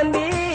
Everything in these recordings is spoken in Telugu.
தம்பி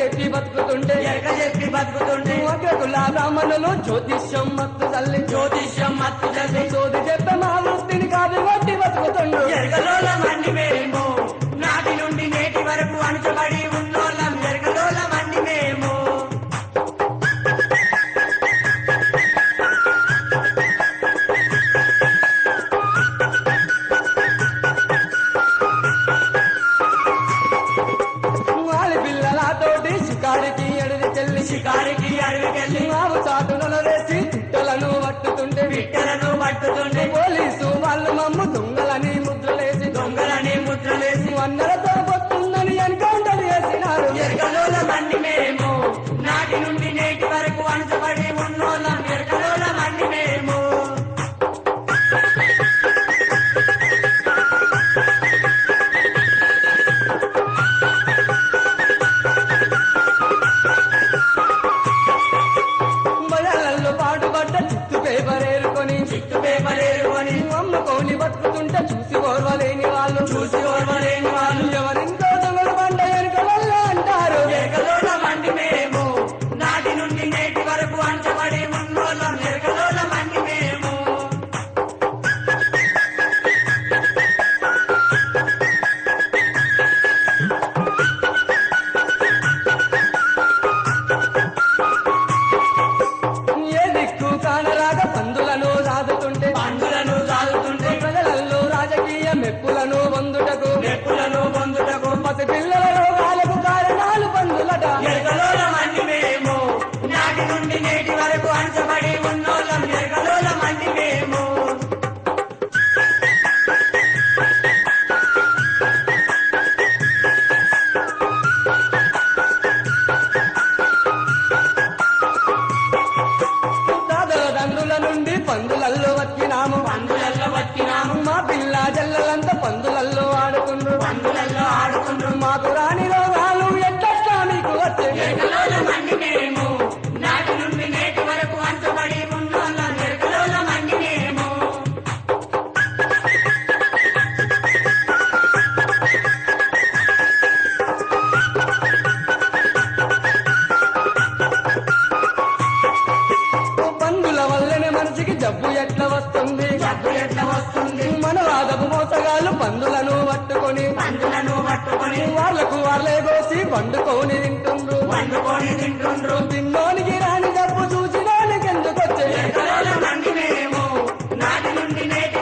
చెప్పి బతుకుతుంటే. ఎరక చెప్పి బతుకుతుంటే ఒక గులాబ్రాహ్మణులు జ్యోతిష్యం మత్తు తల్లి జ్యోతిష్యం మత్తు తల్లి బతుకుతుంటే చూసి Monday night.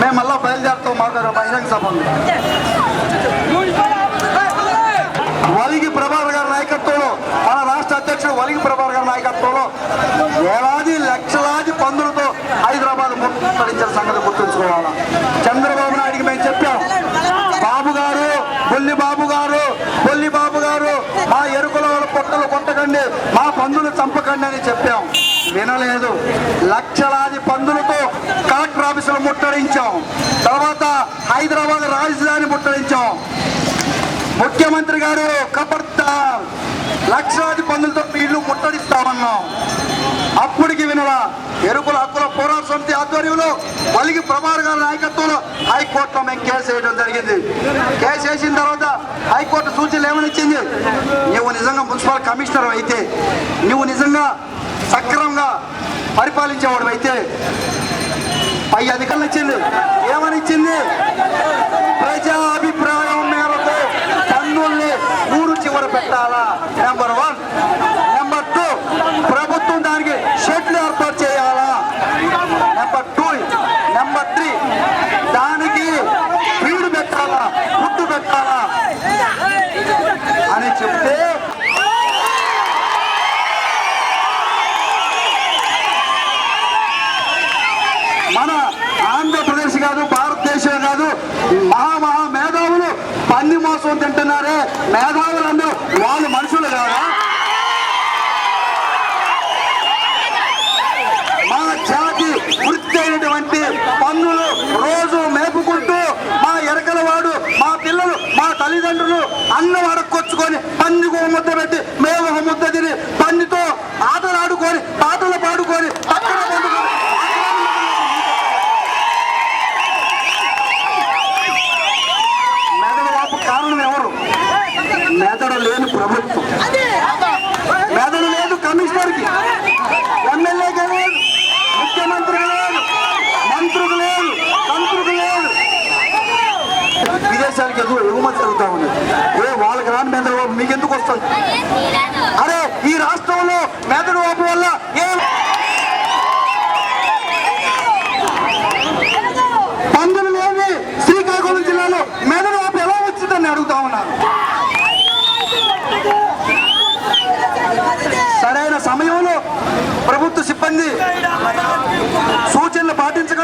మేము మళ్ళా బయలుదేరుతాం మాకు బహిరంగ సభ ఉంది. వలిగి ప్రభాకర్ గారి నాయకత్వంలో మన రాష్ట్ర అధ్యక్షుడు వలిగి ప్రభాకర్ గారి నాయకత్వంలో వేలాది లక్షలాది పందులతో హైదరాబాద్ ముట్టడించిన సంగతి గుర్తుంచుకోవాలా? చంద్రబాబు నాయుడికి మేము చెప్పాం. బాబు గారు బుల్లి బాబు గారు బొల్లి బాబు గారు మా ఎరుకుల వాళ్ళ పొట్టలు మా పందులు చంపకండి అని చెప్పాం. వినలేదు. లక్షలాది పందులతో కలెక్టర్ ఆఫీసులు ముట్టడించాం. తర్వాత హైదరాబాద్ రాజధాని ముట్టడించాం. ముఖ్యమంత్రి గారు కబర్దార్ లక్షలాది పందులతో మీ ఇల్లు ముట్టడిస్తామన్నాం. అప్పటికి వినరా ఎరుకుల హక్కుల పోరాట సమితి ఆధ్వర్యంలో వలిగి ప్రభాకర్ గారి నాయకత్వంలో హైకోర్టులో మేము కేసు వేయడం జరిగింది. కేసు వేసిన తర్వాత హైకోర్టు సూచనలు ఏమని ఇచ్చింది? నువ్వు నిజంగా మున్సిపల్ కమిషనర్ అయితే నువ్వు నిజంగా సక్రమంగా పరిపాలించేవాడు అయితే పై అధికారులు ఇచ్చింది. ఏమని ఇచ్చింది? ప్రజా అభిప్రాయం మేరకు పన్నుల్ని ఊరు చివర పెట్టాలా? నెంబర్ వన్ నెంబర్ టూ ప్రభుత్వం దానికి షెడ్లు ఏర్పాటు చేయాలా నెంబర్ టూ నెంబర్ త్రీ దానికి వీడు పెట్టాలా ఫుడ్ పెట్టాలా అని చెప్తే మన ఆంధ్రప్రదేశ్ కాదు భారతదేశం కాదు మహా మహా మేధావులు పంది మోసం తింటున్నారే మేధావులందరూ వాళ్ళు మనుషులు కాదా? మా జాతి వృత్తి అయినటువంటి పన్నులు రోజు మేపుకుంటూ మా ఎరకల వాడు మా పిల్లలు మా తల్లిదండ్రులు అన్నం అడక్కొచ్చుకొని పందికి ఒక ముద్ద పెట్టి మేము ఒక ముద్ద తిని దేశానికి ఎగువ ఎగుమతి జరుగుతా ఉంది? ఏ వాళ్ళకి రాని మెదడు మీకు ఎందుకు వస్తుంది అరే ఈ రాష్ట్రంలో మెదడు వాపు వల్ల ఏ పందులు లేని శ్రీకాకుళం జిల్లాలో మెదడు వాపు ఎలా వచ్చిందని అడుగుతా ఉన్నారు సరైన సమయంలో ప్రభుత్వ సిబ్బంది సూచనలు పాటించక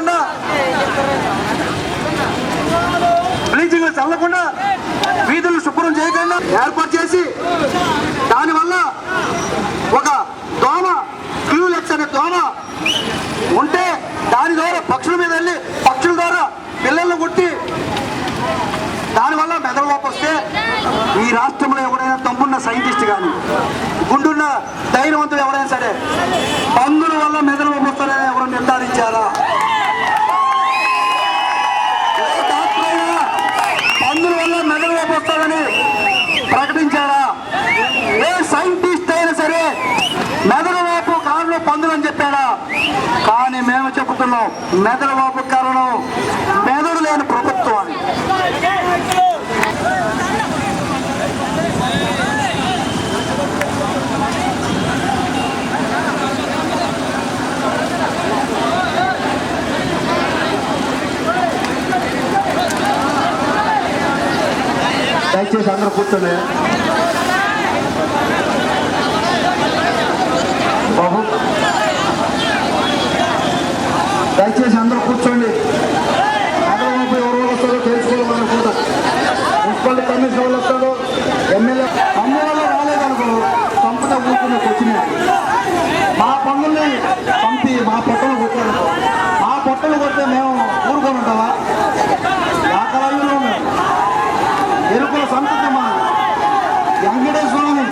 తగలకుండా వీధులు శుభ్రం చేయకుండా ఏర్పాటు చేసి దానివల్ల ఒక దోమ క్లూలెక్స్ అనే దోమ ఉంటే దాని ద్వారా పక్షుల మీద వెళ్ళి పక్షుల ద్వారా పిల్లలను కొట్టి దానివల్ల మెదడు వాపు వస్తే ఈ రాష్ట్రంలో ఎవరైనా తమ్మున్న సైంటిస్ట్ కానీ గుండున్న ధైర్యవంతులు ఎవరైనా సరే పందుల వల్ల మెదడు వాపు వస్తారని ఎవరు నిర్ధారించారా ఏ డాక్టర్ అయినా పందుల వల్ల మెదడు వాపు వస్తారని ప్రకటించారా ఏ సైంటిస్ట్ అయినా సరే మెదడు వాపు కారణం పందులు అని చెప్పాడా కానీ మేము చెబుతున్నాం మెదడు వాపు కారణం మెదడు లేని ప్రభుత్వం దయచేసి అందరూ కూర్చోండి. దయచేసి అందరూ కూర్చోండి. హైదరాబాద్ ఎవరు వస్తారో తెలుసుకోవాలని కూడా. మున్సిపల్ కమిషనర్ వాళ్ళు వస్తాడు ఎమ్మెల్యే పన్ను వల్ల రాలేదనుకో సంపద కూర్చుని వచ్చినాయి. మా పన్నుల్ని పంపి మా పొట్టలు కొట్టారు. మా పొట్టలు కొడితే మేము ఊరుకొని ఉంటావా? దాఖలాలు ఎరుకుల సంతతి మా వెంకటేశ్వరుని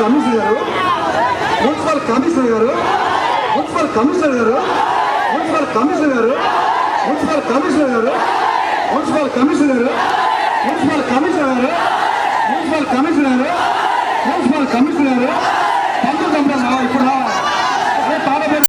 commissioner garu municipal commissioner garu municipal commissioner garu municipal commissioner garu municipal commissioner garu municipal commissioner municipal commissioner municipal commissioner municipal commissioner పంతొమ్మిది ఇప్పుడు